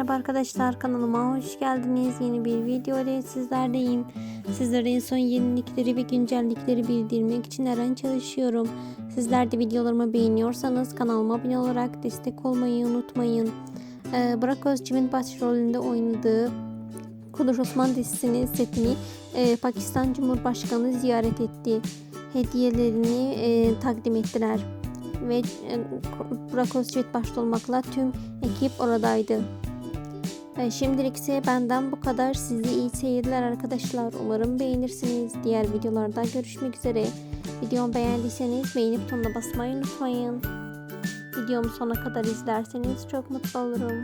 merhaba arkadaşlar kanalıma hoş geldiniz. Yeni bir video ile sizlerleyim. Sizlere en son yenilikleri ve güncellikleri bildirmek için her an çalışıyorum. Sizler de videolarımı beğeniyorsanız kanalıma abone olarak destek olmayı unutmayın. Ee, Burak Özçivit'in başrolünde oynadığı Kudur Osman dizisinin setini e, Pakistan Cumhurbaşkanı ziyaret etti. Hediyelerini e, takdim ettiler ve e, Burak Özçivit başta olmakla tüm ekip oradaydı. Şimdilik ise benden bu kadar. Size iyi seyirler arkadaşlar. Umarım beğenirsiniz. Diğer videolarda görüşmek üzere. Videomu beğendiyseniz beğeni butonuna basmayı unutmayın. Videomu sona kadar izlerseniz çok mutlu olurum.